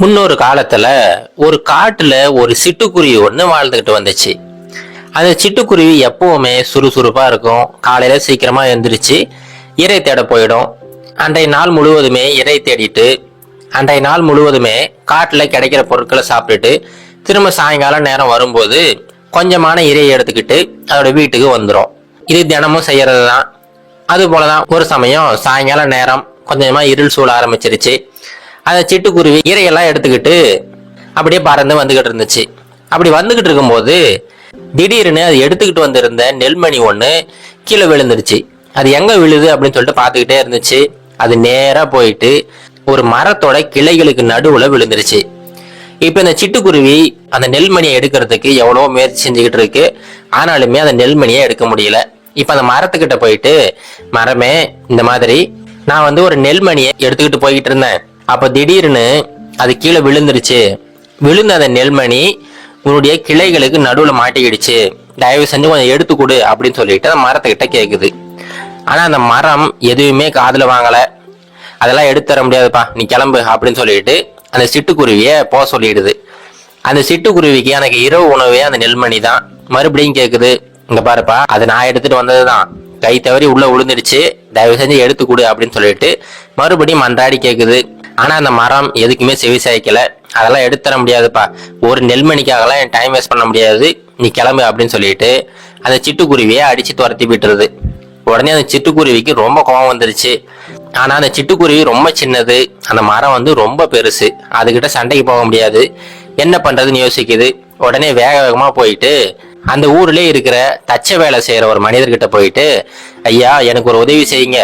முன்னொரு காலத்துல ஒரு காட்டுல ஒரு சிட்டுக்குருவி ஒன்று வாழ்ந்துகிட்டு வந்துச்சு. அந்த சிட்டுக்குருவி எப்பவுமே சுறுசுறுப்பா இருக்கும். காலையில சீக்கிரமா எந்திரிச்சு இறை தேட போயிடும். அன்றைய நாள் முழுவதுமே இறை தேடிட்டு அன்றைய நாள் முழுவதுமே காட்டுல கிடைக்கிற பொருட்களை சாப்பிட்டுட்டு திரும்ப சாயங்காலம் நேரம் வரும்போது கொஞ்சமான இறையை எடுத்துக்கிட்டு அதோட வீட்டுக்கு வந்துடும் இது தினமும் செய்யறது தான் அது போலதான் ஒரு சமயம் சாயங்காலம் நேரம் கொஞ்சமா இருள் சூழ ஆரம்பிச்சிருச்சு. அந்த சிட்டுக்குருவி இறையெல்லாம் எடுத்துக்கிட்டு அப்படியே பறந்து வந்துகிட்டு இருந்துச்சு. அப்படி வந்துகிட்டு இருக்கும்போது திடீர்னு அது எடுத்துக்கிட்டு வந்திருந்த நெல்மணி ஒன்று கீழே விழுந்துருச்சு அது எங்கே விழுது அப்படின்னு சொல்லிட்டு பார்த்துக்கிட்டே இருந்துச்சு. அது நேராக போயிட்டு ஒரு மரத்தோட கிளைகளுக்கு நடுவில் விழுந்துருச்சு. இப்போ இந்த சிட்டுக்குருவி அந்த நெல்மணியை எடுக்கிறதுக்கு எவ்வளோ முயற்சி செஞ்சுக்கிட்டு இருக்கு. ஆனாலுமே அந்த நெல்மணியை எடுக்க முடியல. இப்போ அந்த மரத்துக்கிட்ட போயிட்டு மரமே இந்த மாதிரி நான் வந்து ஒரு நெல்மணியை எடுத்துக்கிட்டு போய்கிட்டு இருந்தேன். அப்போ திடீர்னு அது கீழே விழுந்துருச்சு. விழுந்த அந்த நெல்மணி உன்னுடைய கிளைகளுக்கு நடுவில் மாட்டிக்கிடுச்சு. தயவு செஞ்சு கொஞ்சம் எடுத்து கொடு அப்படின்னு சொல்லிட்டு அந்த மரத்துக்கிட்ட கேட்குது ஆனால் அந்த மரம் எதுவுமே காதில் வாங்கலை. அதெல்லாம் எடுத்து தர முடியாதுப்பா நீ கிளம்பு அப்படின்னு சொல்லிட்டு அந்த சிட்டுக்குருவியை போக சொல்லிடுது. அந்த சிட்டுக்குருவிக்கு எனக்கு இரவு உணவே அந்த நெல்மணி தான். மறுபடியும் கேட்குது இந்த பாருப்பா அது நான் எடுத்துட்டு வந்ததுதான். கை தவறி உள்ளே விழுந்துடுச்சு தயவு செஞ்சு எடுத்து கொடு அப்படின்னு சொல்லிட்டு மறுபடியும் மன்றாடி கேட்குது ஆனால் அந்த மரம் எதுக்குமே செவி சாய்க்கல. அதெல்லாம் எடுத்து தர முடியாதுப்பா. ஒரு நெல்மணிக்காகலாம் என் டைம் வேஸ்ட் பண்ண முடியாது. நீ கிளம்பு அப்படின்னு சொல்லிட்டு அந்த சிட்டுக்குருவியை அடித்து துரத்தி விட்டுருது. உடனே அந்த சிட்டுக்குருவிக்கு ரொம்ப கோவம் வந்துருச்சு. ஆனால் அந்த சிட்டுக்குருவி ரொம்ப சின்னது. அந்த மரம் வந்து ரொம்ப பெருசு. அதுக்கிட்ட சண்டைக்கு போக முடியாது. என்ன பண்ணுறதுன்னு யோசிக்குது. உடனே வேக வேகமாக போயிட்டு அந்த ஊர்லேயே இருக்கிற தச்ச வேலை செய்கிற ஒரு மனிதர்கிட்ட போயிட்டு ஐயா எனக்கு ஒரு உதவி செய்யுங்க.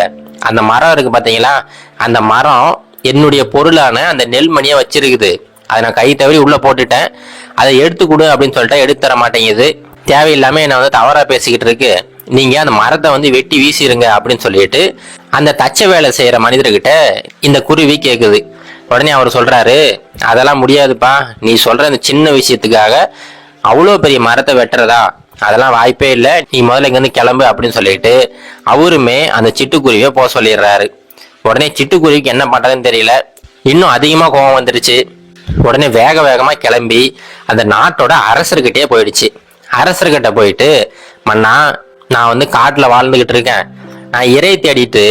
அந்த மரம் இருக்கு பார்த்தீங்களா அந்த மரம் என்னுடைய பொருளான அந்த நெல்மணியை வச்சிருக்குது. அதை நான் கை தவறி உள்ளே போட்டுட்டேன். அதை எடுத்து கொடு அப்படின்னு சொல்லிட்டு எடுத்து தர மாட்டேங்குது. தேவையில்லாமல் என்னை வந்து தவறாக பேசிக்கிட்டு இருக்கு. நீங்கள் அந்த மரத்தை வந்து வெட்டி வீசிருங்க அப்படின்னு சொல்லிட்டு அந்த தச்ச வேலை செய்கிற மனிதர்கிட்ட இந்த குருவி கேட்குது உடனே அவர் சொல்கிறாரு அதெல்லாம் முடியாதுப்பா. நீ சொல்கிற இந்த சின்ன விஷயத்துக்காக அவ்வளோ பெரிய மரத்தை வெட்டுறதா? அதெல்லாம் வாய்ப்பே இல்லை. நீ முதல்ல இங்கேருந்து கிளம்பு அப்படின்னு சொல்லிட்டு அவருமே அந்த சிட்டுக்குருவியை போக சொல்லிடுறாரு. உடனே சிட்டுக்குருவிக்கு என்ன பண்ணுறதுன்னு தெரியல. இன்னும் அதிகமாக கோபம் வந்துருச்சு. உடனே வேக வேகமாக கிளம்பி அந்த நாட்டோட அரசர்கிட்டே போயிடுச்சு. அரசர்கிட்ட போயிட்டு மன்னா நான் வந்து காட்டில் வாழ்ந்துக்கிட்டு இருக்கேன். நான் இறை தேடிட்டு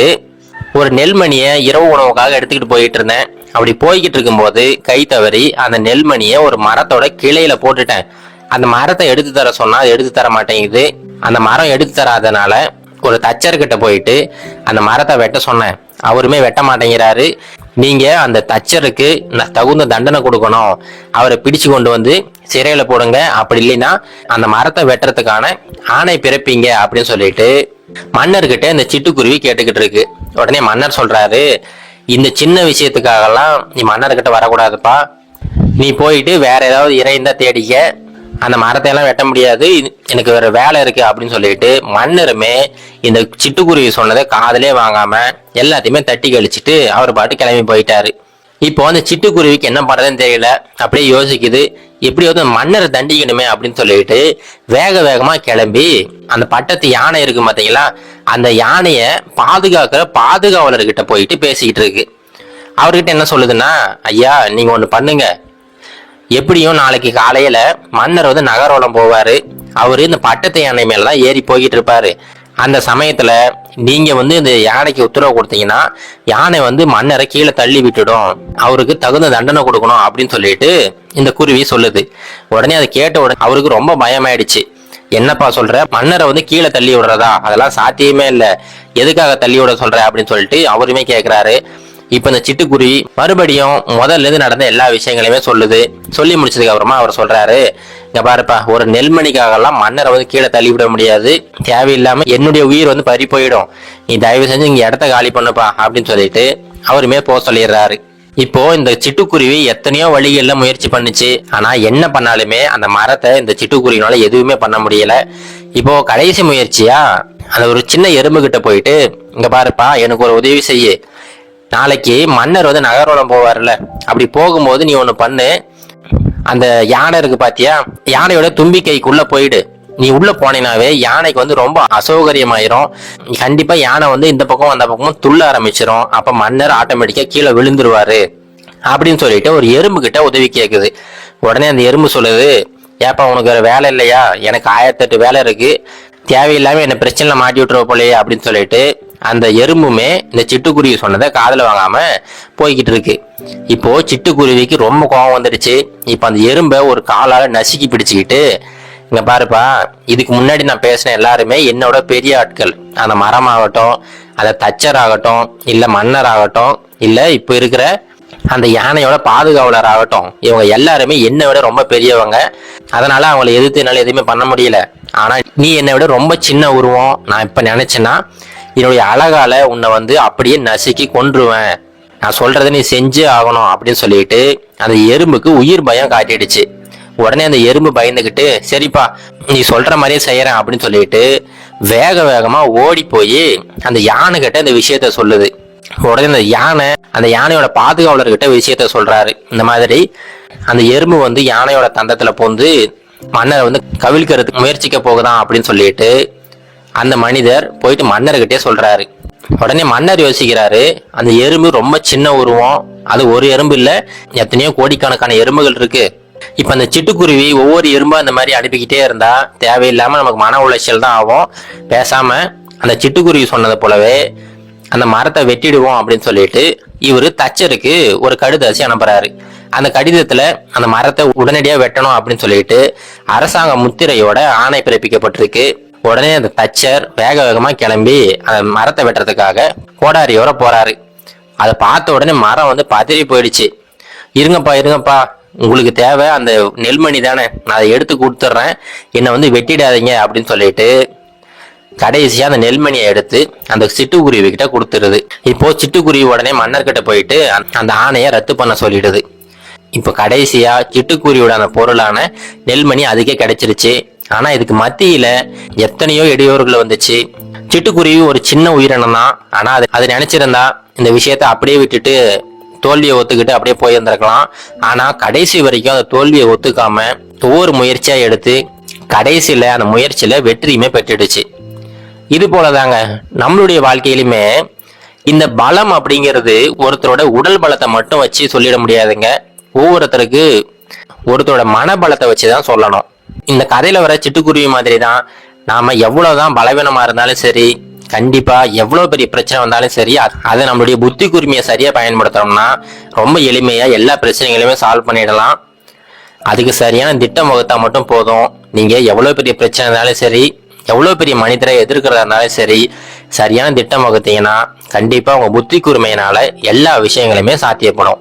ஒரு நெல்மணியை இரவு உணவுக்காக எடுத்துக்கிட்டு போயிட்டு இருந்தேன். அப்படி போய்கிட்டு இருக்கும்போது கை தவறி அந்த நெல்மணியை ஒரு மரத்தோட கிளையில போட்டுட்டேன். அந்த மரத்தை எடுத்து தர சொன்னா அது எடுத்து தர மாட்டேங்குது. அந்த மரம் எடுத்து தராதனால ஒரு தச்சர்கிட்ட போயிட்டு அந்த மரத்தை வெட்ட சொன்னேன். அவருமே வெட்ட மாட்டேங்கிறாரு. நீங்க அந்த தச்சருக்கு தகுந்த தண்டனை கொடுக்கணும். அவரை பிடிச்சு கொண்டு வந்து சிறையில போடுங்க. அப்படி இல்லைன்னா அந்த மரத்தை வெட்டுறதுக்கான ஆணை பிறப்பீங்க அப்படின்னு சொல்லிட்டு மன்னர்கிட்ட இந்த சிட்டுக்குருவி கேட்டுக்கிட்டு இருக்கு. உடனே மன்னர் சொல்றாரு இந்த சின்ன விஷயத்துக்காகலாம் நீ மன்னர்கிட்ட வரக்கூடாதுப்பா. நீ போயிட்டு வேற ஏதாவது இறைந்தா தேடிக்க. அந்த மரத்தை எல்லாம் வெட்ட முடியாது. எனக்கு வேற வேலை இருக்கு அப்படின்னு சொல்லிட்டு மன்னருமே இந்த சிட்டுக்குருவி சொன்னதை காதலே வாங்காம எல்லாத்தையுமே தட்டி கழிச்சிட்டு அவர் பாட்டு கிளம்பி போயிட்டாரு. இப்போ அந்த சிட்டுக்குருவிக்கு என்ன பண்றதுன்னு தெரியல. அப்படியே யோசிக்குது. எப்படியாவது வந்து மன்னரை தண்டிக்கணுமே அப்படின்னு சொல்லிட்டு வேக வேகமா கிளம்பி அந்த பட்டத்து யானை இருக்கு பார்த்தீங்களா அந்த யானைய பாதுகாக்கிற பாதுகாவலர்கிட்ட போயிட்டு பேசிக்கிட்டு இருக்கு. அவர்கிட்ட என்ன சொல்லுதுன்னா ஐயா நீங்க ஒன்று பண்ணுங்க. எப்படியும் நாளைக்கு காலையில மன்னர் வந்து நகரோலம் போவாரு. அவரு இந்த பட்டத்து யானை மேல தான் ஏறி போய்கிட்டு இருப்பாரு. அந்த சமயத்துல நீங்க வந்து இந்த யானைக்கு உத்தரவு கொடுத்தீங்கன்னா யானை வந்து மன்னரை கீழே தள்ளி விட்டுடும். அவருக்கு தகுந்த தண்டனை கொடுக்கணும் அப்படின்னு சொல்லிட்டு இந்த குருவி சொல்லுது. உடனே அதை கேட்ட உடனே அவருக்கு ரொம்ப பயமாயிடுச்சு. என்னப்பா சொல்ற? மன்னரை வந்து கீழே தள்ளி விடுறதா? அதெல்லாம் சாத்தியமே இல்லை. எதுக்காக தள்ளி விட சொல்ற? அப்படின்னு சொல்லிட்டு அவருமே கேட்கிறாரு இப்ப இந்த சிட்டுக்குருவி மறுபடியும் முதல்ல இருந்து நடந்த எல்லா விஷயங்களையுமே சொல்லுது. சொல்லி முடிச்சதுக்கு அப்புறமா அவர் சொல்றாரு இங்க பாருப்பா ஒரு நெல்மணிக்காகலாம் மன்னரை வந்து கீழே தள்ளி விட முடியாது. தேவையில்லாம என்னுடைய உயிர் வந்து பறி போயிடும். நீ தயவு செஞ்சு இங்க இடத்த காலி பண்ணுப்பா அப்படின்னு சொல்லிட்டு அவருமே போக சொல்லிடுறாரு. இப்போ இந்த சிட்டுக்குருவி எத்தனையோ வழிகள்ல முயற்சி பண்ணுச்சு. ஆனா என்ன பண்ணாலுமே அந்த மரத்தை இந்த சிட்டுக்குருவினால எதுவுமே பண்ண முடியல. இப்போ கடைசி முயற்சியா அந்த ஒரு சின்ன எறும்பு கிட்ட போயிட்டு இங்க பாருப்பா எனக்கு ஒரு உதவி செய்யு. நாளைக்கு மன்னர் வந்து நகரோலம் போவார்ல அப்படி போகும்போது நீ ஒன்று பண்ணு. அந்த யானை இருக்கு பாத்தியா? யானையோட தும்பிக்கைக்குள்ள போயிடு. நீ உள்ள போனீனாவே யானைக்கு வந்து ரொம்ப அசௌகரியமாயிரும். கண்டிப்பா யானை வந்து இந்த பக்கம் அந்த பக்கமும் துள்ள ஆரம்பிச்சிரும். அப்ப மன்னர் ஆட்டோமேட்டிக்கா கீழே விழுந்துருவாரு. அப்படின்னு சொல்லிட்டு ஒரு எறும்பு கிட்ட உதவி கேட்குது உடனே அந்த எறும்பு சொல்லுது ஏப்பா உனக்கு வேற வேலை இல்லையா? எனக்கு ஆயிரத்தெட்டு வேலை இருக்கு. தேவையில்லாம என்ன பிரச்சனைல மாட்டி விட்டுருவ போலயே அப்படின்னு சொல்லிட்டு அந்த எறும்புமே இந்த சிட்டுக்குருவி சொன்னதை காதில் வாங்காம போய்கிட்டு இருக்கு. இப்போ சிட்டுக்குருவிக்கு ரொம்ப கோபம் வந்துடுச்சு. இப்போ அந்த எறும்பை ஒரு காலால் நசுக்கி பிடிச்சிக்கிட்டு இங்கே பாருப்பா இதுக்கு முன்னாடி நான் பேசின எல்லாருமே என்னோட பெரிய ஆட்கள். அந்த மரம் ஆகட்டும் அந்த தச்சர் ஆகட்டும் இல்லை மன்னர் ஆகட்டும் இல்லை இப்போ இருக்கிற அந்த யானையோட பாதுகாவலர் ஆகட்டும் இவங்க எல்லாருமே என்னை விட ரொம்ப பெரியவங்க. அதனால அவங்களை எதிர்த்து என்னால் எதுவுமே பண்ண முடியல. ஆனால் நீ என்னை விட ரொம்ப சின்ன உருவம் நான் இப்போ நினைச்சேன்னா என்னுடைய அழகால உன்னை வந்து அப்படியே நசுக்கி கொன்றுவேன். நான் சொல்றதை நீ செஞ்சே ஆகணும் அப்படின்னு சொல்லிட்டு அந்த எறும்புக்கு உயிர் பயம் காட்டிடுச்சு. உடனே அந்த எறும்பு பயந்துக்கிட்டு சரிப்பா நீ சொல்ற மாதிரியே செய்யறேன் அப்படின்னு சொல்லிட்டு வேக வேகமா ஓடி போய் அந்த யானை கிட்ட இந்த விஷயத்த சொல்லுது. உடனே அந்த யானை அந்த யானையோட பாதுகாவலர்கிட்ட விஷயத்த சொல்றாரு. இந்த மாதிரி அந்த எறும்பு வந்து யானையோட தந்தத்துல போந்து மன்னரை வந்து கவிழ்க்கிறதுக்கு முயற்சிக்க போகுதான் அப்படின்னு சொல்லிட்டு அந்த மனிதர் போயிட்டு மன்னர்கிட்டே சொல்றாரு. உடனே மன்னர் யோசிக்கிறாரு அந்த எறும்பு ரொம்ப சின்ன உருவம் அது ஒரு எறும்பு இல்ல எத்தனையோ கோடிக்கணக்கான எறும்புகள் இருக்கு. இப்ப அந்த சிட்டுக்குருவி ஒவ்வொரு எறும்பா அந்த மாதிரி அனுப்பிக்கிட்டே இருந்தா தேவையில்லாம நமக்கு மன உளைச்சல் தான் ஆகும். பேசாம அந்த சிட்டுக்குருவி சொன்னது போலவே அந்த மரத்தை வெட்டிடுவோம் அப்படின்னு சொல்லிட்டு இவர் தச்சருக்கு ஒரு கடிதம் அனுப்புறாரு. அந்த கடிதத்துல அந்த மரத்தை உடனடியா வெட்டணும் அப்படின்னு சொல்லிட்டு அரசாங்க முத்திரையோட ஆணை பிறப்பிக்கப்பட்டிருக்கு. உடனே அந்த தச்சர் வேக வேகமாக கிளம்பி அந்த மரத்தை வெட்டுறதுக்காக கோடாரியோட போறாரு. அதை பார்த்த உடனே மரம் வந்து பதறி போயிடுச்சு. இருங்கப்பா இருங்கப்பா. உங்களுக்கு தேவை அந்த நெல்மணி தானே. நான் அதை எடுத்து கொடுத்துட்றேன். என்னை வந்து வெட்டிடாதீங்க அப்படின்னு சொல்லிட்டு கடைசியாக அந்த நெல்மணியை எடுத்து அந்த சிட்டுக்குருவி கிட்ட கொடுத்துருது இப்போ சிட்டுக்குருவி உடனே மன்னர்கிட்ட போயிட்டு அந்த- ஆணையை ரத்து பண்ண சொல்லிடுது. இப்போ கடைசியாக சிட்டுக்குருவியோட அந்த பொருளான நெல்மணி அதுக்கே கிடைச்சிருச்சு. ஆனால் இதுக்கு மத்தியில் எத்தனையோ இடையூறுகள் வந்துச்சு. சிட்டுக்குருவி ஒரு சின்ன உயிரினம் தான் ஆனால் அது அது நினச்சிருந்தா இந்த விஷயத்த அப்படியே விட்டுட்டு தோல்வியை ஒத்துக்கிட்டு அப்படியே போயிருந்திருக்கலாம் ஆனால் கடைசி வரைக்கும் அந்த தோல்வியை ஒத்துக்காம ஒவ்வொரு முயற்சியாக எடுத்து கடைசியில் அந்த முயற்சியில் வெற்றியுமே பெற்றுடுச்சு. இது போல தாங்க நம்மளுடைய வாழ்க்கையிலுமே இந்த பலம் அப்படிங்கிறது ஒருத்தரோட உடல் பலத்தை மட்டும் வச்சு சொல்லிட முடியாதுங்க. ஒவ்வொருத்தருக்கு ஒருத்தரோட மனபலத்தை வச்சு தான் சொல்லணும். இந்த கதையில வர சிட்டுக்குருவி மாதிரி தான் நாம எவ்வளவுதான் பலவீனமா இருந்தாலும் சரி கண்டிப்பா எவ்வளவு பெரிய பிரச்சனை வந்தாலும் சரி அதை நம்மளுடைய புத்தி குருமையை சரியா பயன்படுத்தணும்னா ரொம்ப எளிமையா எல்லா பிரச்சனைகளையுமே சால்வ் பண்ணிடலாம். அதுக்கு சரியான திட்டம் வகுத்தா மட்டும் போதும். நீங்க எவ்வளவு பெரிய பிரச்சனை இருந்தாலும் சரி எவ்வளவு பெரிய மனிதரை எதிர்க்கிறதா இருந்தாலும் சரி சரியான திட்டம் வகுத்தீங்கன்னா கண்டிப்பா உங்க புத்தி கூர்மையினால எல்லா விஷயங்களுமே சாத்தியப்படும்.